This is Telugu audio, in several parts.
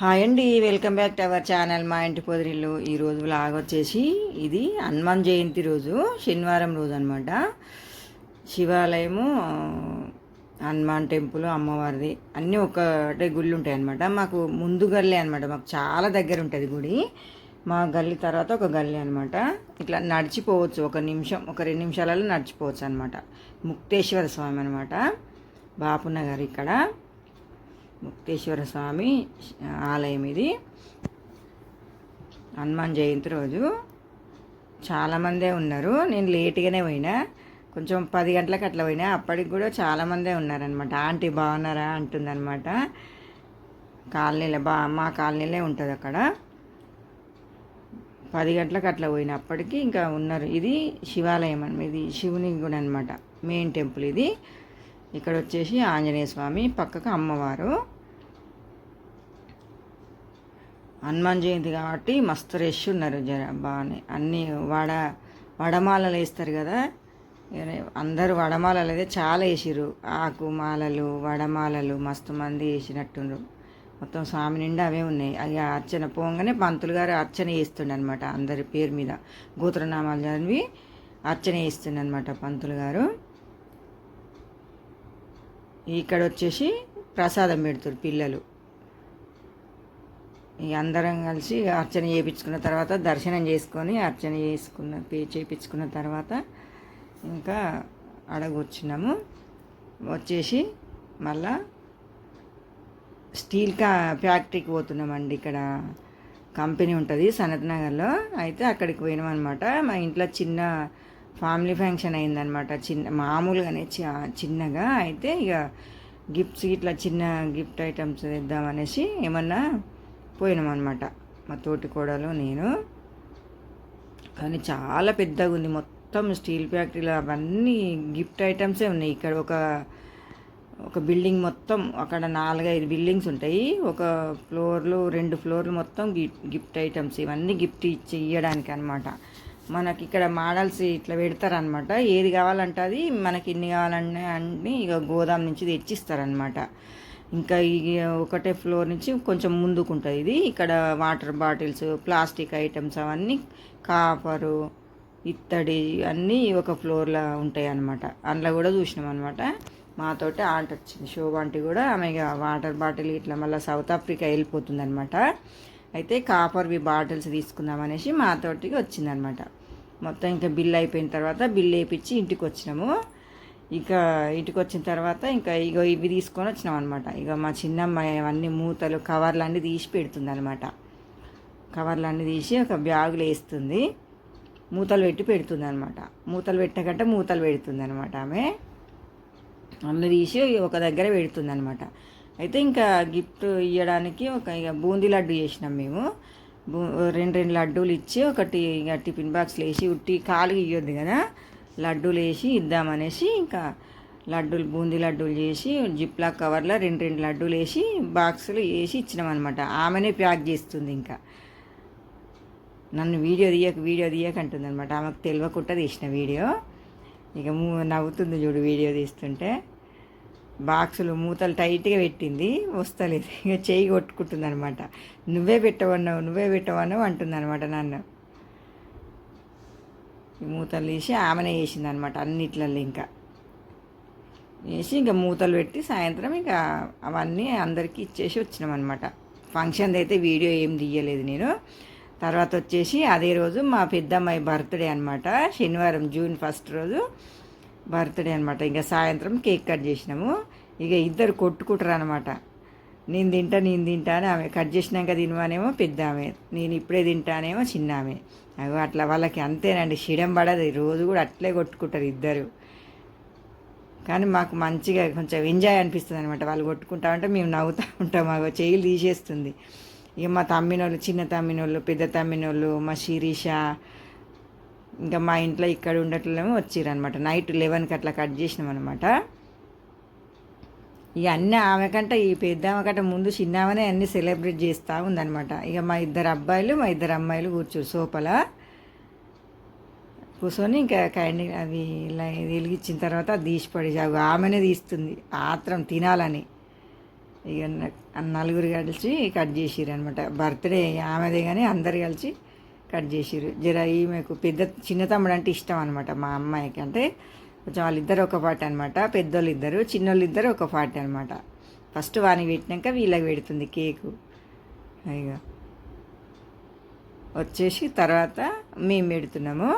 హాయ్ అండి welcome back to our channel మా ఇంటి పొదిరిల్లు. ఈరోజు వ్లాగ్ వచ్చేసి ఇది హనుమాన్ జయంతి రోజు శనివారం రోజు అనమాట శివాలయము హనుమాన్ టెంపుల్ అమ్మవారిది అన్నీ ఒకటే గుళ్ళు ఉంటాయి అనమాట మాకు ముందు గల్లీ అనమాట మాకు చాలా దగ్గర ఉంటుంది గుడి. మా గల్లి తర్వాత ఒక గల్లి అనమాట ఇట్లా నడిచిపోవచ్చు ఒక నిమిషం ఒక రెండు నిమిషాలలో నడిచిపోవచ్చు అనమాట ముక్తేశ్వర స్వామి అనమాట బాపునగర్ ఇక్కడ. ముక్తేశ్వర స్వామి ఆలయం ఇది. హనుమాన్ జయంతి రోజు చాలామందే ఉన్నారు. నేను లేట్గానే పోయినా. కొంచెం పది గంటలకు అట్లా పోయినా. అప్పటికి కూడా చాలామందే ఉన్నారనమాట ఆంటీ బాగున్నారా అంటుందన్నమాట. కాలనీలో బా మా కాలనీలే ఉంటుంది అక్కడ. పది గంటలకు అట్లా పోయినప్పటికీ ఇంకా ఉన్నారు. ఇది శివాలయం అని ఇది శివుని గుడి అనమాట మెయిన్ టెంపుల్ ఇది. ఇక్కడ వచ్చేసి ఆంజనేయ స్వామి పక్కకు అమ్మవారు. హనుమాన్ జయంతి కాబట్టి మస్తు రష్ ఉన్నారు జర బాగానే. అన్నీ వడ వడమాలలు వేస్తారు కదా. అందరూ వడమాలలు అయితే చాలా వేసిరు ఆకు మాలలు వడమాలలు మస్తు మంది వేసినట్టుండ్రు. మొత్తం స్వామి నిండా అవే ఉన్నాయి. అవి అర్చన పోగానే పంతులు గారు అర్చన చేస్తుండే అనమాట అందరి పేరు మీద. గోత్రనామాలు చదివి అర్చన చేస్తుండే అనమాట పంతులు గారు. ఇక్కడ వచ్చేసి ప్రసాదం పెడుతురు పిల్లలు. అందరం కలిసి అర్చన చేయించుకున్న తర్వాత దర్శనం చేసుకొని అర్చన చేసుకున్న పే చేయించుకున్న తర్వాత ఇంకా అడగొచ్చినాము. వచ్చేసి మళ్ళా స్టీల్ కా ఫ్యాక్టరీకి పోతున్నామండి ఇక్కడ. కంపెనీ ఉంటుంది సనత్ నగర్లో. అయితే అక్కడికి పోయినాం అనమాట మా ఇంట్లో చిన్న ఫ్యామిలీ ఫంక్షన్ అయిందనమాట చిన్న మామూలుగానే చిన్నగా అయితే ఇక గిఫ్ట్స్ ఇట్లా చిన్న గిఫ్ట్ ఐటమ్స్ తెద్దామనేసి ఏమన్నా పోయినాం అనమాట మా తోటి కోడలు నేను. కానీ చాలా పెద్దగా ఉంది. మొత్తం స్టీల్ ఫ్యాక్టరీలో అవన్నీ గిఫ్ట్ ఐటమ్సే ఉన్నాయి. ఇక్కడ ఒక ఒక బిల్డింగ్ మొత్తం అక్కడ నాలుగైదు బిల్డింగ్స్ ఉంటాయి. ఒక ఫ్లోర్లు రెండు ఫ్లోర్లు మొత్తం గిఫ్ట్ ఐటమ్స్. ఇవన్నీ గిఫ్ట్ ఇచ్చి ఇవ్వడానికి అనమాట మనకి ఇక్కడ మోడల్స్ ఇట్లా పెడతారనమాట ఏది కావాలంటే అది మనకి ఇన్ని కావాలంటే అన్ని ఇక గోదాం నుంచి తెచ్చిస్తారనమాట ఇంకా ఈ ఒకటే ఫ్లోర్ నుంచి కొంచెం ముందుకు ఉంటుంది ఇది. ఇక్కడ వాటర్ బాటిల్స్ ప్లాస్టిక్ ఐటమ్స్ అవన్నీ కాపరు ఇత్తడి అన్నీ ఒక ఫ్లోర్లో ఉంటాయి అనమాట అందులో కూడా చూసినాం అనమాట మాతోటి ఆంట వచ్చింది. శోభ ఆంటీ కూడా ఆమె వాటర్ బాటిల్ ఇట్లా మళ్ళీ సౌత్ ఆఫ్రికా వెళ్ళిపోతుంది అనమాట అయితే కాపర్వి బాటిల్స్ తీసుకుందామనేసి మాతోటికి వచ్చిందనమాట మొత్తం ఇంకా బిల్ అయిపోయిన తర్వాత బిల్ వేయించి ఇంటికి వచ్చినాము ఇక ఇంటికి వచ్చిన తర్వాత ఇంకా ఇక ఇవి తీసుకొని వచ్చినాం అనమాట ఇక మా చిన్నమ్మాయి అవన్నీ మూతలు కవర్లు అన్నీ తీసి పెడుతుంది అనమాట కవర్లు అన్నీ తీసి ఒక బ్యాగులు వేస్తుంది. మూతలు పెట్టి పెడుతుంది అనమాట మూతలు పెట్టకంటే మూతలు పెడుతుంది అనమాట ఆమె. అన్నీ తీసి ఒక దగ్గర పెడుతుంది అనమాట అయితే ఇంకా గిఫ్ట్ ఇవ్వడానికి ఒక ఇక బూందీ లడ్డు చేసినాం మేము. రెండు రెండు లడ్డూలు ఇచ్చి ఒకటి ఇక టిఫిన్ బాక్స్లో వేసి ఉట్టి కాలుగా ఇవ్వద్దు కదా. లడ్డూలు వేసి ఇద్దామనేసి ఇంకా లడ్డూలు బూందీ లడ్డూలు చేసి జిప్లా కవర్లో రెండు రెండు లడ్డూలు వేసి బాక్సులు వేసి ఇచ్చినాం అనమాట ఆమెనే ప్యాక్ చేస్తుంది ఇంకా. నన్ను వీడియో తీయక వీడియో తీయక అంటుంది అనమాట ఆమెకు తెలియకుండా తీసిన వీడియో. ఇక మూ నవ్వుతుంది చూడు వీడియో తీస్తుంటే. బాక్సులు మూతలు టైట్గా పెట్టింది. వస్తలేదు. ఇక చేయి కొట్టుకుంటుంది అనమాట నువ్వే పెట్టవన్నావు నువ్వే పెట్టవన్నావు అంటుంది అనమాట నన్ను మూతలు తీసి ఆమెనే వేసింది అనమాట అన్నిట్లలో ఇంకా. వేసి ఇంకా మూతలు పెట్టి సాయంత్రం ఇంకా అవన్నీ అందరికీ ఇచ్చేసి వచ్చినాం అనమాట ఫంక్షన్ అయితే వీడియో ఏం తీయలేదు నేను. తర్వాత వచ్చేసి అదే రోజు మా పెద్దమ్మాయి బర్త్డే అనమాట శనివారం జూన్ ఫస్ట్ రోజు. బర్త్డే అనమాట ఇంకా సాయంత్రం కేక్ కట్ చేసినాము. ఇక ఇద్దరు కొట్టుకుంటారు అనమాట నేను తింటా నేను తింటా అని ఆమె కట్ చేసినాక తినవానేమో పెద్ద ఆమె. నేను ఇప్పుడే తింటానేమో చిన్న ఆమె. అవి అట్లా వాళ్ళకి అంతేనండి. షిడం పడదు. రోజు కూడా అట్లే కొట్టుకుంటారు ఇద్దరు. కానీ మాకు మంచిగా కొంచెం ఎంజాయ్ అనిపిస్తుంది అనమాట వాళ్ళు కొట్టుకుంటా ఉంటే మేము నవ్వుతూ ఉంటాం. మాకు చేయిలు తీసేస్తుంది. ఇక మా తమ్మినోళ్ళు చిన్న తమ్మినోళ్ళు పెద్ద తమ్మినోళ్ళు మా శిరీష ఇంకా మా ఇంట్లో ఇక్కడ ఉండట్లేమో వచ్చిరనమాట నైట్ లెవెన్కి అట్లా కట్ చేసినాం అనమాట ఇక అన్నీ ఆమె కంటే ఈ పెద్ద ఆమె కంటే ముందు చిన్నామనే అన్నీ సెలబ్రేట్ చేస్తూ ఉందనమాట ఇక మా ఇద్దరు అబ్బాయిలు మా ఇద్దరు అమ్మాయిలు కూర్చోరు సోపల కూర్చొని ఇంకా కైండ్ అవి ఇలా వెలిగించిన తర్వాత తీసి పడేసి అవి ఆమెనే తీస్తుంది. ఆత్రం తినాలని. ఇక నలుగురు కలిసి కట్ చేసిర్రు అనమాట బర్త్డే ఆమెదే కానీ అందరు కలిసి కట్ చేసిర్రు. జర ఈమెకు పెద్ద చిన్న తమ్ముడు అంటే ఇష్టం అనమాట మా అమ్మాయికి. అంటే కొంచెం వాళ్ళిద్దరు ఒక పాట అనమాట పెద్దోళ్ళు ఇద్దరు చిన్నోళ్ళు ఇద్దరు ఒక పాట అనమాట ఫస్ట్ వానికి పెట్టినాక వీళ్ళకి పెడుతుంది కేకు. ఇక వచ్చేసి తర్వాత మేము పెడుతున్నాము.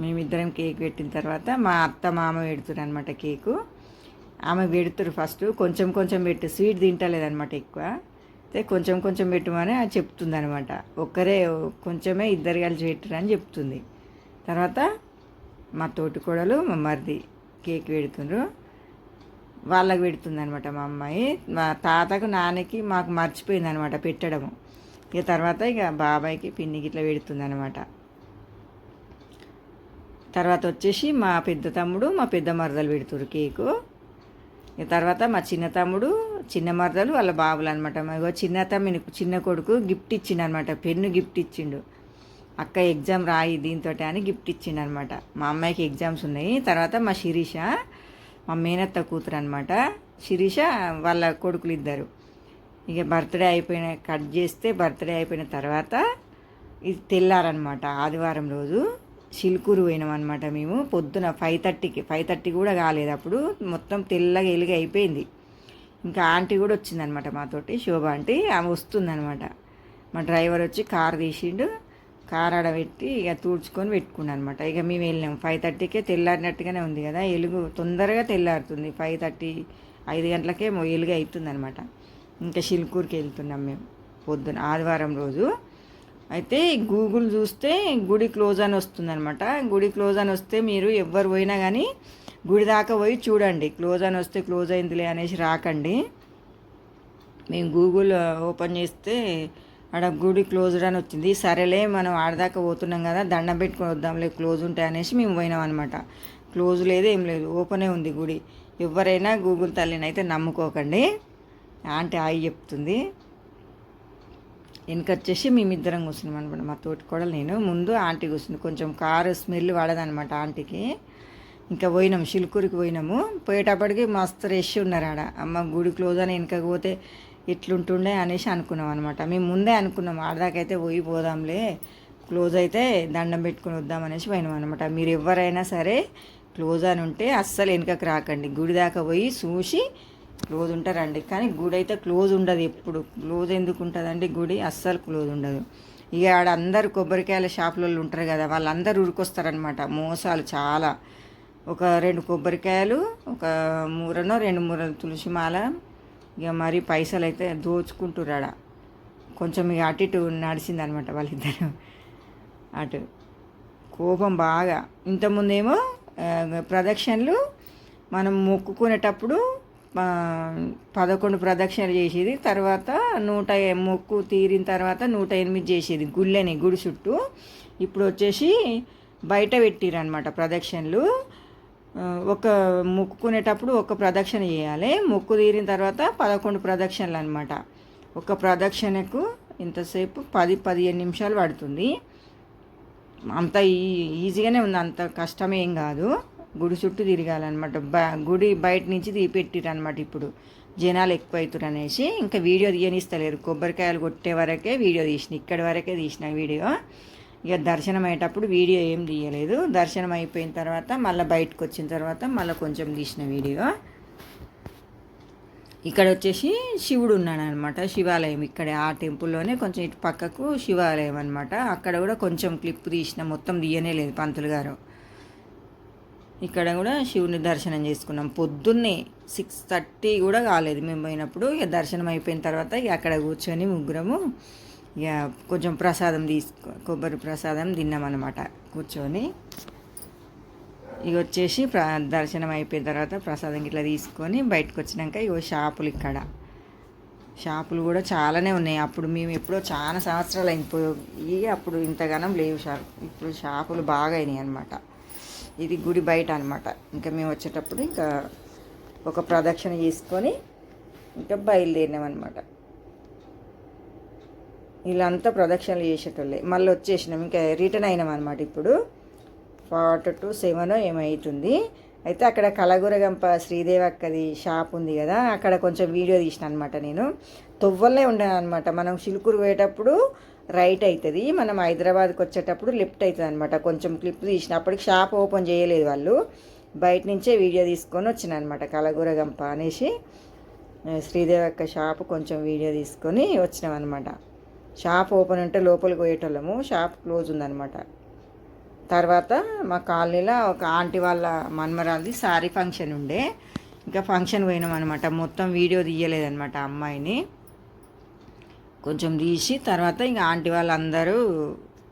మేమిద్దరం కేక్ పెట్టిన తర్వాత మా అత్త మామ పెడుతున్నారు అనమాట కేకు. ఆమె పెడుతురు ఫస్ట్. కొంచెం కొంచెం పెట్టు. స్వీట్ తింటలేదనమాట ఎక్కువ. అయితే కొంచెం కొంచెం పెట్టమని అది చెప్తుంది అనమాట ఒక్కరే కొంచెమే ఇద్దరు కలిసి పెట్టరు అని చెప్తుంది. తర్వాత మా తోటికోడలు మా మరిది కేక్ పెడుతుండ్రు. వాళ్ళకి పెడుతుంది అనమాట మా అమ్మాయి. మా తాతకు నాన్నకి మాకు మర్చిపోయింది అనమాట పెట్టడము. ఇక తర్వాత ఇక బాబాయ్కి పిన్నికి ఇట్లా పెడుతుంది అనమాట తర్వాత వచ్చేసి మా పెద్ద తమ్ముడు మా పెద్ద మరదలు పెడుతురు కేకు. తర్వాత మా చిన్న తమ్ముడు చిన్న మరదలు వాళ్ళ బాబులు అనమాట ఇగో చిన్న చిన్న కొడుకు గిఫ్ట్ ఇచ్చిండు అనమాట పెన్ను గిఫ్ట్ ఇచ్చిండు. అక్క ఎగ్జామ్ రాయి దీంతో అని గిఫ్ట్ ఇచ్చిండు అనమాట మా అమ్మాయికి ఎగ్జామ్స్ ఉన్నాయి. తర్వాత మా శిరీష మా మేనత్త కూతురు అనమాట శిరీష వాళ్ళ కొడుకులు ఇద్దరు. ఇక బర్త్డే అయిపోయిన కట్ చేస్తే బర్త్డే అయిపోయిన తర్వాత ఇది తెల్లారనమాట ఆదివారం రోజు. చిలుకూరు పోయినాం అనమాట మేము. పొద్దున ఫైవ్ థర్టీకి ఫైవ్ థర్టీ కూడా కాలేదు అప్పుడు. మొత్తం తెల్లగా ఎలుగు అయిపోయింది. ఇంకా ఆంటీ కూడా వచ్చిందనమాట మాతోటి శోభ ఆంటీ ఆమె వస్తుందనమాట మా డ్రైవర్ వచ్చి కార్ తీసిండు. కార్ ఆడబెట్టి ఇక తూడ్చుకొని పెట్టుకున్నాను అనమాట ఇక మేము వెళ్ళాం ఫైవ్ థర్టీకే తెల్లారినట్టుగానే ఉంది కదా. ఎలుగు తొందరగా తెల్లారుతుంది. ఫైవ్ థర్టీ ఐదు గంటలకే ఎలుగ ఎలుగు అవుతుంది అనమాట ఇంకా షిల్కూర్కి వెళ్తున్నాం మేము పొద్దున ఆదివారం రోజు. అయితే గూగుల్ చూస్తే గుడి క్లోజ్ అని వస్తుందన్నమాట. గుడి క్లోజ్ అని వస్తే మీరు ఎవ్వరు పోయినా కానీ గుడి దాకా పోయి చూడండి. క్లోజ్ అని వస్తే క్లోజ్ అయిందిలే అనేసి రాకండి. మేము గూగుల్ ఓపెన్ చేస్తే ఆడ గుడి క్లోజ్డ్ అని వచ్చింది. సరేలే మనం ఆడదాకా పోతున్నాం కదా దండం పెట్టుకుని వద్దాంలే క్లోజ్ ఉంటాయి అనేసి మేము పోయినాం అనమాట క్లోజ్ లేదు ఏం లేదు ఓపెనే ఉంది గుడి. ఎవరైనా గూగుల్ తల్లిని అయితే నమ్ముకోకండి. ఆంటీ ఆయి చెప్తుంది. వెనక వచ్చేసి మేమిద్దరం కూర్చున్నాం అనమాట. మా తోటి కూడా నేను. ముందు ఆంటీ కూర్చుంది. కొంచెం కారు స్మెల్ పడదనమాట ఆంటీకి. ఇంకా పోయినాం షిల్కూరికి పోయినాము. పోయేటప్పటికి మస్తు రష్ ఉన్నారు ఆడ. అమ్మ గుడి క్లోజ్ అని వెనకకి పోతే ఎట్లుంటుండే అనేసి అనుకున్నాం అనమాట. మేము ముందే అనుకున్నాం ఆడదాకైతే పోయి పోదాంలే క్లోజ్ అయితే దండం పెట్టుకుని వద్దాం అనేసి పోయినాం అనమాట. మీరు ఎవరైనా సరే క్లోజ్ అని ఉంటే అస్సలు వెనకకి రాకండి. గుడి దాకా పోయి చూసి క్లోజ్ ఉంటారండి. కానీ గుడి అయితే క్లోజ్ ఉండదు ఎప్పుడు. క్లోజ్ ఎందుకు ఉంటుందండి? గుడి అస్సలు క్లోజ్ ఉండదు. ఇక ఆడ అందరు కొబ్బరికాయల షాపులలో ఉంటారు కదా వాళ్ళందరూ ఉరికొస్తారనమాట మోసాలు చాలా. ఒక రెండు కొబ్బరికాయలు ఒక మూరనో రెండు మూర తులసి మాల ఇక మరి పైసలు అయితే దోచుకుంటురాడ కొంచెం ఇక అటు ఇటు నడిచిందనమాట వాళ్ళిద్దరు. అటు. కోపం బాగా. ఇంతకుముందేమో ప్రదక్షిణలు మనం మొక్కుకునేటప్పుడు పదకొండు ప్రదక్షిణలు చేసేది. తర్వాత నూట మొక్కు తీరిన తర్వాత నూట ఎనిమిది చేసేది గుళ్ళని గుడి చుట్టూ. ఇప్పుడు వచ్చేసి బయట పెట్టిరనమాట ప్రదక్షిణలు. ఒక మొక్కుకునేటప్పుడు ఒక ప్రదక్షిణ చేయాలి. మొక్కు తీరిన తర్వాత పదకొండు ప్రదక్షిణలు అనమాట ఒక ప్రదక్షిణకు ఇంతసేపు పది పదిహేను నిమిషాలు పడుతుంది. అంత ఈ- ఈజీగానే ఉంది. అంత కష్టమేం కాదు. గుడి చుట్టూ తిరగాలన్నమాట. బ గుడి బయట నుంచి తీపెట్టిరనమాట ఇప్పుడు. జనాలు ఎక్కువ అవుతారు అనేసి ఇంకా వీడియో తీయనిస్తలేరు. కొబ్బరికాయలు కొట్టే వరకే వీడియో తీసిన ఇక్కడి వరకే తీసిన వీడియో. ఇక దర్శనం అయ్యేటప్పుడు వీడియో ఏం తీయలేదు. దర్శనం అయిపోయిన తర్వాత మళ్ళీ బయటకు వచ్చిన తర్వాత మళ్ళీ కొంచెం తీసిన వీడియో. ఇక్కడ వచ్చేసి శివుడు ఉన్నాడు అనమాట శివాలయం ఇక్కడ ఆ టెంపుల్లోనే కొంచెం ఇటు పక్కకు శివాలయం అనమాట అక్కడ కూడా కొంచెం క్లిప్ తీసిన మొత్తం తీయనే లేదు పంతులు గారు. ఇక్కడ కూడా శివుని దర్శనం చేసుకున్నాం. పొద్దున్నే సిక్స్ థర్టీ కూడా కాలేదు. మేము పోయినప్పుడు ఇక దర్శనం అయిపోయిన తర్వాత ఇక అక్కడ కూర్చొని ముగ్గురము ఇక కొంచెం ప్రసాదం తీసుకో కొబ్బరి ప్రసాదం తిన్నామన్నమాట. కూర్చొని ఇక వచ్చేసి ప్ర దర్శనం అయిపోయిన తర్వాత ప్రసాదం ఇట్లా తీసుకొని బయటకు వచ్చినాక ఇగో షాపులు ఇక్కడ. షాపులు కూడా చాలానే ఉన్నాయి. అప్పుడు మేము ఎప్పుడో చాలా సంవత్సరాలు అయిపోయి అప్పుడు ఇంతగానం లేవు షాప్. ఇప్పుడు షాపులు బాగా అయినాయి అనమాట ఇది గుడి బయట అనమాట ఇంకా మేము వచ్చేటప్పుడు ఇంకా ఒక ప్రదక్షిణ చేసుకొని ఇంకా బయలుదేరినాం అనమాట వీళ్ళంతా ప్రదక్షిణలు చేసేటోళ్ళే. మళ్ళీ వచ్చేసినాం. ఇంకా రిటర్న్ అయినాం అనమాట ఇప్పుడు. ఫార్టీ టు సెవెన్ ఏమవుతుంది అయితే అక్కడ కలగూరగంప శ్రీదేవి అక్కది షాప్ ఉంది కదా అక్కడ కొంచెం వీడియో తీసిన అనమాట నేను. తొవ్వల్లే ఉండను అనమాట మనం చిలుకూరు పోయేటప్పుడు రైట్ అవుతుంది మనం హైదరాబాద్కి వచ్చేటప్పుడు లెఫ్ట్ అవుతుంది అనమాట కొంచెం క్లిప్ తీసిన అప్పటికి షాప్ ఓపెన్ చేయలేదు వాళ్ళు. బయట నుంచే వీడియో తీసుకొని వచ్చిన అనమాట కలగూరగంప అనేసి శ్రీదేవి యొక్క షాప్ కొంచెం వీడియో తీసుకొని వచ్చినాం అనమాట షాప్ ఓపెన్ ఉంటే లోపలికి పోయేటోళ్ళము. షాప్ క్లోజ్ ఉందన్నమాట. తర్వాత మా కాలనీలో ఒక ఆంటీ వాళ్ళ మన్మరాలది సారీ ఫంక్షన్ ఉండే. ఇంకా ఫంక్షన్ పోయినాం అనమాట మొత్తం వీడియో తీయలేదన్నమాట అమ్మాయిని. కొంచెం తీసి తర్వాత ఇంకా ఆంటీ వాళ్ళందరూ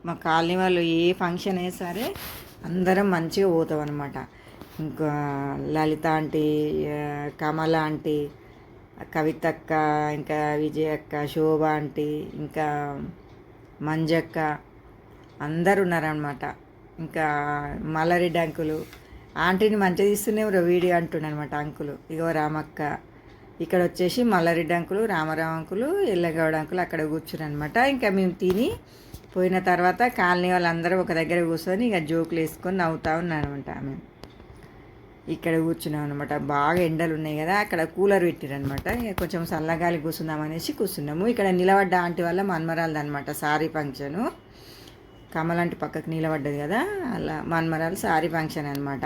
మా కాలనీ వాళ్ళు ఏ ఫంక్షన్ అయినా సరే అందరం మంచిగా పోతాం అనమాట ఇంకా లలిత ఆంటీ కమల ఆంటీ కవితక్క ఇంకా విజయక్క శోభ ఆంటీ ఇంకా మంజక్క అందరు ఉన్నారనమాట ఇంకా మల్లారెడ్డి అంకులు. ఆంటీని మంచిగా తీస్తూనే వీడియో అంటుండే అనమాట అంకులు. ఇగో రామక్క ఇక్కడ వచ్చేసి Mallareddy uncle Ramarao uncle Ellagowda uncle అక్కడ కూర్చుని అనమాట ఇంకా మేము తిని పోయిన తర్వాత కాలనీ వాళ్ళందరూ ఒక దగ్గర కూర్చొని ఇక జోకులు వేసుకొని నవ్వుతా ఉన్నానమాట మేము ఇక్కడ కూర్చున్నాం అనమాట బాగా ఎండలు ఉన్నాయి కదా అక్కడ కూలర్ పెట్టిరనమాట ఇక కొంచెం చల్లగాలి కూర్చుందామనేసి కూర్చున్నాము. ఇక్కడ నిలబడ్డ ఆంటీ వల్ల మన్మరాలది అనమాట సారీ ఫంక్షను. కమలాంటి పక్కకు నిలబడ్డది కదా అలా మన్మరాలు సారీ ఫంక్షన్ అనమాట